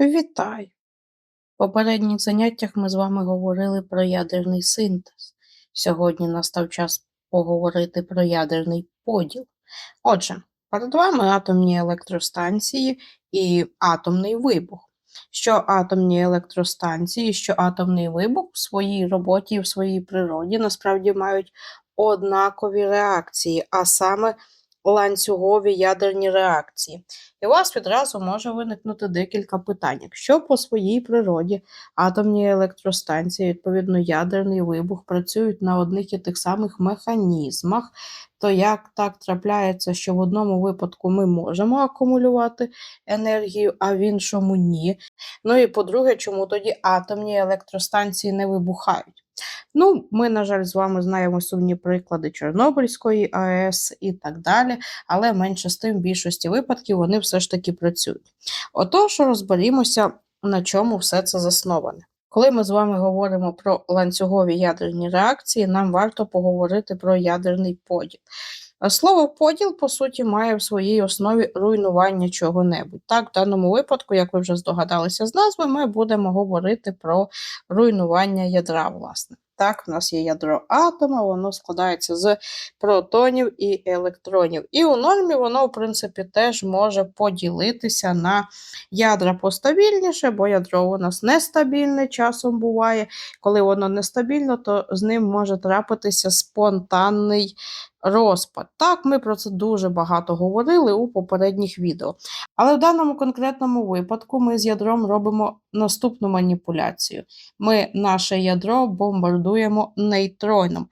Вітаю! В попередніх заняттях ми з вами говорили про ядерний синтез. Сьогодні настав час поговорити про ядерний поділ. Отже, перед вами атомні електростанції і атомний вибух. Що атомні електростанції, що атомний вибух в своїй роботі і в своїй природі насправді мають однакові реакції, а саме ланцюгові ядерні реакції. І у вас відразу може виникнути декілька питань. Якщо по своїй природі атомні електростанції, відповідно, ядерний вибух працюють на одних і тих самих механізмах, то як так трапляється, що в одному випадку ми можемо акумулювати енергію, а в іншому ні. Ну і по-друге, чому тоді атомні електростанції не вибухають? Ну, ми, на жаль, з вами знаємо сумні приклади Чорнобильської АЕС і так далі, але менше з тим, в більшості випадків вони все ж таки працюють. Отож, розберімося, на чому все це засноване. Коли ми з вами говоримо про ланцюгові ядерні реакції, нам варто поговорити про ядерний поділ. Слово поділ, по суті, має в своїй основі руйнування чого-небудь. Так, в даному випадку, як ви вже здогадалися з назви, ми будемо говорити про руйнування ядра, власне. Так, в нас є ядро атома, воно складається з протонів і електронів. І у нормі воно, в принципі, теж може поділитися на ядра постабільніше, бо ядро у нас нестабільне часом буває. Коли воно нестабільно, то з ним може трапитися спонтанний розпад. Так, ми про це дуже багато говорили у попередніх відео. Але в даному конкретному випадку ми з ядром робимо наступну маніпуляцію. Ми наше ядро бомбардуємо нейтроном.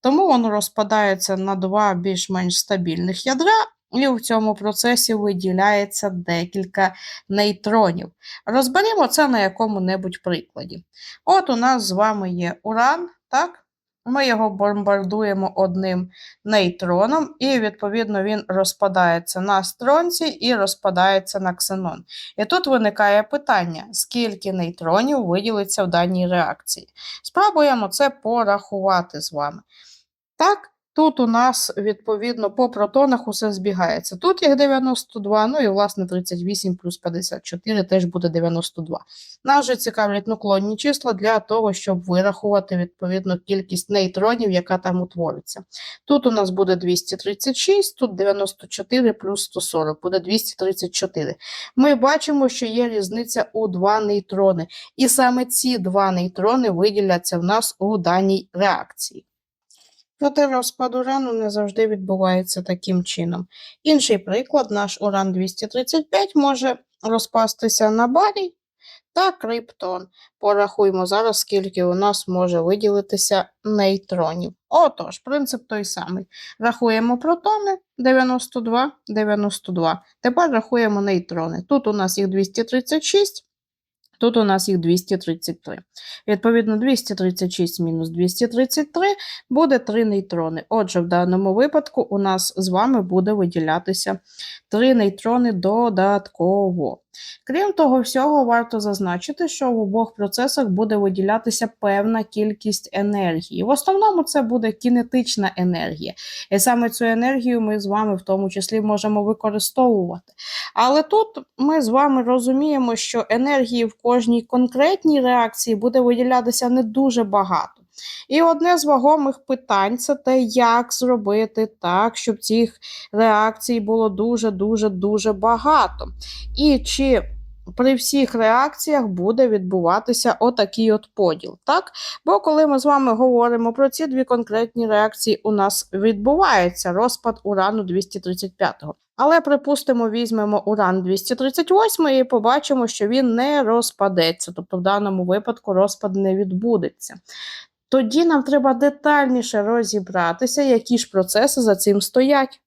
Тому воно розпадається на два більш-менш стабільних ядра, і в цьому процесі виділяється декілька нейтронів. Розберімо це на якому-небудь прикладі. От у нас з вами є уран, так? Ми його бомбардуємо одним нейтроном, і, відповідно, він розпадається на стронці і розпадається на ксенон. І тут виникає питання, скільки нейтронів виділиться в даній реакції. Спробуємо це порахувати з вами. Так, Тут у нас, відповідно, по протонах усе збігається. Тут їх 92, ну і, власне, 38 плюс 54 теж буде 92. Нас же цікавлять наклонні числа для того, щоб вирахувати, відповідно, кількість нейтронів, яка там утвориться. Тут у нас буде 236, тут 94 плюс 140, буде 234. Ми бачимо, що є різниця у два нейтрони. І саме ці два нейтрони виділяться в нас у даній реакції. Проте розпад урану не завжди відбувається таким чином. Інший приклад, наш уран 235 може розпастися на барій та криптон. Порахуємо зараз, скільки у нас може виділитися нейтронів. Отож, принцип той самий. Рахуємо протони 92, 92. Тепер рахуємо нейтрони. Тут у нас їх 236. Тут у нас їх 233. Відповідно, 236 мінус 233 буде 3 нейтрони. Отже, в даному випадку у нас з вами буде виділятися 3 нейтрони додатково. Крім того всього, варто зазначити, що в обох процесах буде виділятися певна кількість енергії. В основному це буде кінетична енергія. І саме цю енергію ми з вами в тому числі можемо використовувати. Але тут ми з вами розуміємо, що енергії в кожній конкретній реакції буде виділятися не дуже багато. І одне з вагомих питань це те, як зробити так, щоб цих реакцій було дуже-дуже дуже багато. І чи при всіх реакціях буде відбуватися отакий от поділ. так? Бо коли ми з вами говоримо про ці дві конкретні реакції, у нас відбувається розпад урану 235-го. Але, припустимо, візьмемо уран 238 і побачимо, що він не розпадеться, тобто в даному випадку розпад не відбудеться. Тоді нам треба детальніше розібратися, які ж процеси за цим стоять.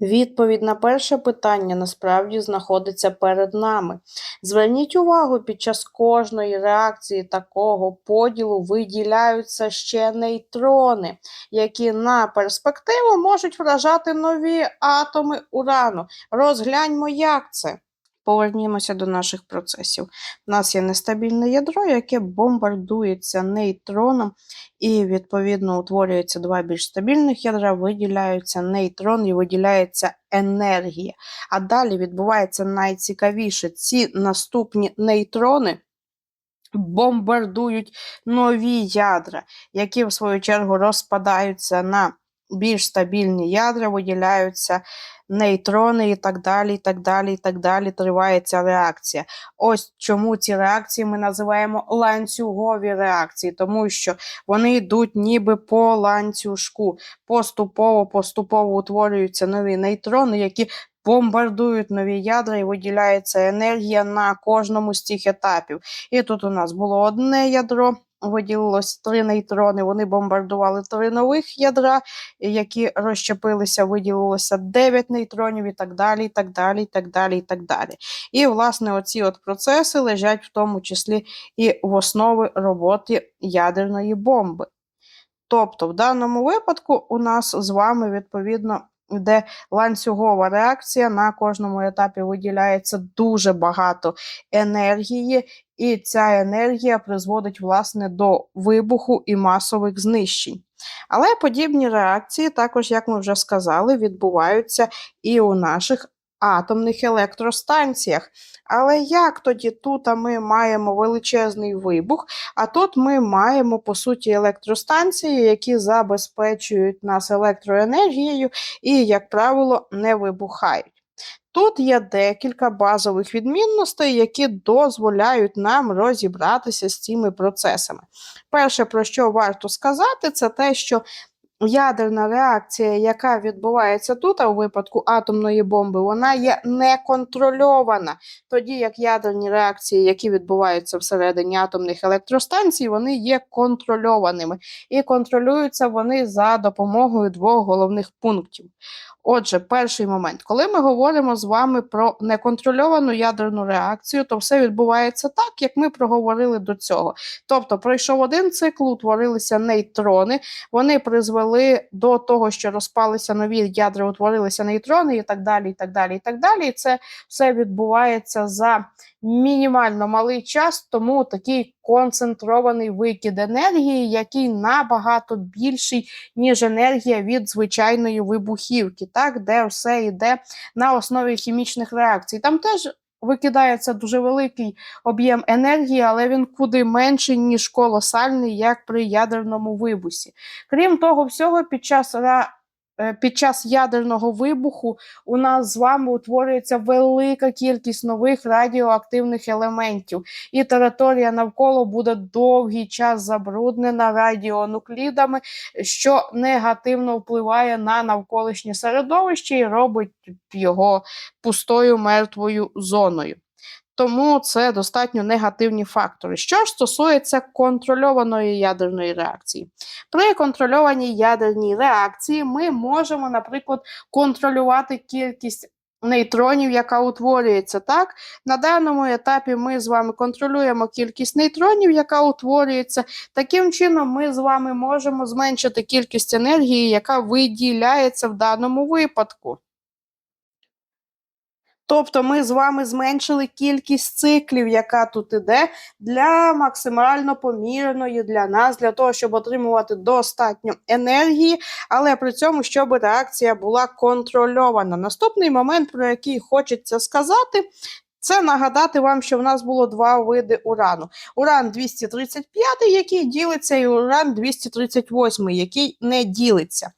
Відповідь на перше питання насправді знаходиться перед нами. Зверніть увагу, під час кожної реакції такого поділу виділяються ще нейтрони, які на перспективу можуть вражати нові атоми урану. Розгляньмо, як це. Повернімося до наших процесів. У нас є нестабільне ядро, яке бомбардується нейтроном, і, відповідно, утворюється два більш стабільних ядра, виділяються нейтрон і виділяється енергія. А далі відбувається найцікавіше: ці наступні нейтрони бомбардують нові ядра, які, в свою чергу, розпадаються на більш стабільні ядра, виділяються нейтрони і так далі, і так далі, і так далі. Ця реакція. Ось чому ці реакції ми називаємо ланцюгові реакції, тому що вони йдуть ніби по ланцюжку. Поступово, поступово утворюються нові нейтрони, які бомбардують нові ядра і виділяється енергія на кожному з цих етапів. І тут у нас було одне ядро. Виділилось три нейтрони, вони бомбардували три нових ядра, які розщепилися, виділилося 9 нейтронів і так далі, і так далі, і так далі, і так далі. І, власне, оці от процеси лежать в тому числі і в основі роботи ядерної бомби. Тобто, в даному випадку у нас з вами, відповідно, йде ланцюгова реакція, на кожному етапі виділяється дуже багато енергії, і ця енергія призводить власне до вибуху і масових знищень. Але подібні реакції, також, як ми вже сказали, відбуваються і у наших атомних електростанціях. Але як тоді тут ми маємо величезний вибух, а тут ми маємо, по суті, електростанції, які забезпечують нас електроенергією і, як правило, не вибухають. Тут є декілька базових відмінностей, які дозволяють нам розібратися з цими процесами. Перше, про що варто сказати, це те, що ядерна реакція, яка відбувається тут, у випадку атомної бомби, вона є неконтрольована. Тоді як ядерні реакції, які відбуваються всередині атомних електростанцій, вони є контрольованими. І контролюються вони за допомогою двох головних пунктів. Отже, перший момент, коли ми говоримо з вами про неконтрольовану ядерну реакцію, то все відбувається так, як ми проговорили до цього. Тобто, пройшов один цикл, утворилися нейтрони, вони призвели до того, що розпалися нові ядра, утворилися нейтрони, і так далі. І так далі, і так далі. І це все відбувається за мінімально малий час, тому такий концентрований викид енергії, який набагато більший, ніж енергія від звичайної вибухівки, так, де все йде на основі хімічних реакцій. Там теж викидається дуже великий об'єм енергії, але він куди менший, ніж колосальний, як при ядерному вибусі. Крім того, всього, під час під час ядерного вибуху у нас з вами утворюється велика кількість нових радіоактивних елементів, і територія навколо буде довгий час забруднена радіонуклідами, що негативно впливає на навколишнє середовище і робить його пустою мертвою зоною. Тому це достатньо негативні фактори. Що ж стосується контрольованої ядерної реакції, при контрольованій ядерній реакції ми можемо, наприклад, контролювати кількість нейтронів, яка утворюється. Так? На даному етапі ми з вами контролюємо кількість нейтронів, яка утворюється. Таким чином, ми з вами можемо зменшити кількість енергії, яка виділяється в даному випадку. Тобто ми з вами зменшили кількість циклів, яка тут іде, для максимально помірної для нас, для того, щоб отримувати достатньо енергії, але при цьому, щоб реакція була контрольована. Наступний момент, про який хочеться сказати, це нагадати вам, що в нас було два види урану: уран 235, який ділиться, і уран 238, який не ділиться.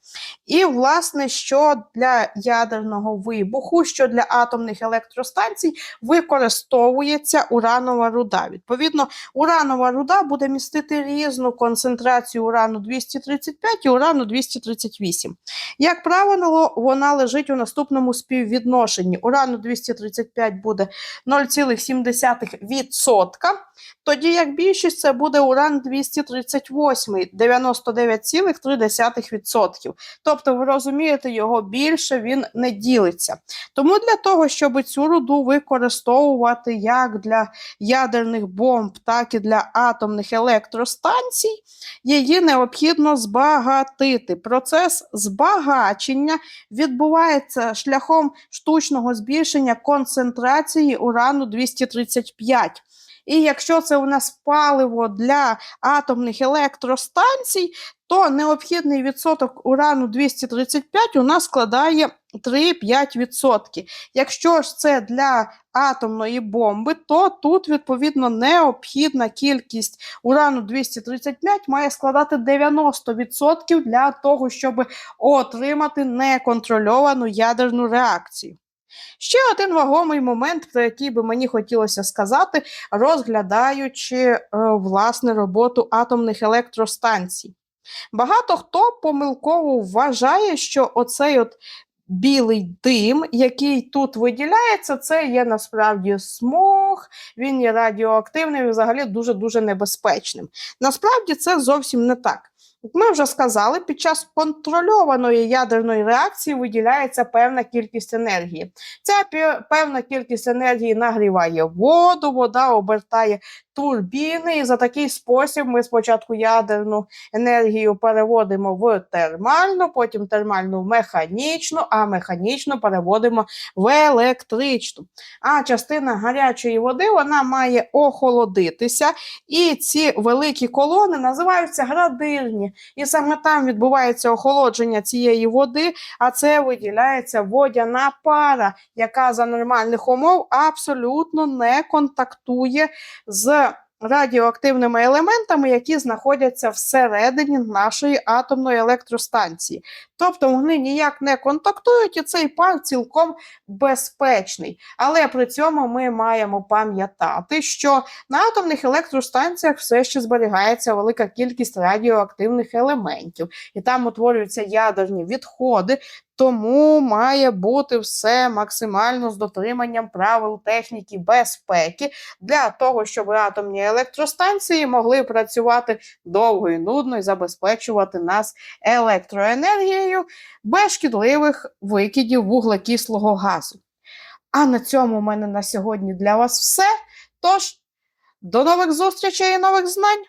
І, власне, що для ядерного вибуху, що для атомних електростанцій використовується уранова руда. Відповідно, уранова руда буде містити різну концентрацію урану 235 і урану 238. Як правило, вона лежить у наступному співвідношенні. Урану 235 буде 0,7%, тоді як більшість це буде уран 238, 99,3%. Тобто, ви розумієте, його більше він не ділиться. Тому для того, щоб цю руду використовувати як для ядерних бомб, так і для атомних електростанцій, її необхідно збагатити. Процес збагачення відбувається шляхом штучного збільшення концентрації урану 235. І якщо це у нас паливо для атомних електростанцій, то необхідний відсоток урану 235 у нас складає 3-5%. Якщо ж це для атомної бомби, то тут, відповідно, необхідна кількість урану 235 має складати 90% для того, щоб отримати неконтрольовану ядерну реакцію. Ще один вагомий момент, про який би мені хотілося сказати, розглядаючи е, власне роботу атомних електростанцій. Багато хто помилково вважає, що оцей от білий дим, який тут виділяється, це є насправді смог, він є радіоактивним і взагалі дуже-дуже небезпечним. Насправді це зовсім не так. Ми вже сказали, під час контрольованої ядерної реакції виділяється певна кількість енергії. Ця певна кількість енергії нагріває воду, вода обертає турбіни, і за такий спосіб ми спочатку ядерну енергію переводимо в термальну, потім термальну в механічну, а механічну переводимо в електричну. А частина гарячої води вона має охолодитися, і ці великі колони називаються градирні. І саме там відбувається охолодження цієї води, а це виділяється водяна пара, яка за нормальних умов абсолютно не контактує з радіоактивними елементами, які знаходяться всередині нашої атомної електростанції. Тобто вони ніяк не контактують, і цей пар цілком безпечний. Але при цьому ми маємо пам'ятати, що на атомних електростанціях все ще зберігається велика кількість радіоактивних елементів, і там утворюються ядерні відходи. Тому має бути все максимально з дотриманням правил техніки безпеки для того, щоб атомні електростанції могли працювати довго і нудно і забезпечувати нас електроенергією без шкідливих викидів вуглекислого газу. А на цьому в мене на сьогодні для вас все. Тож, до нових зустрічей і нових знань!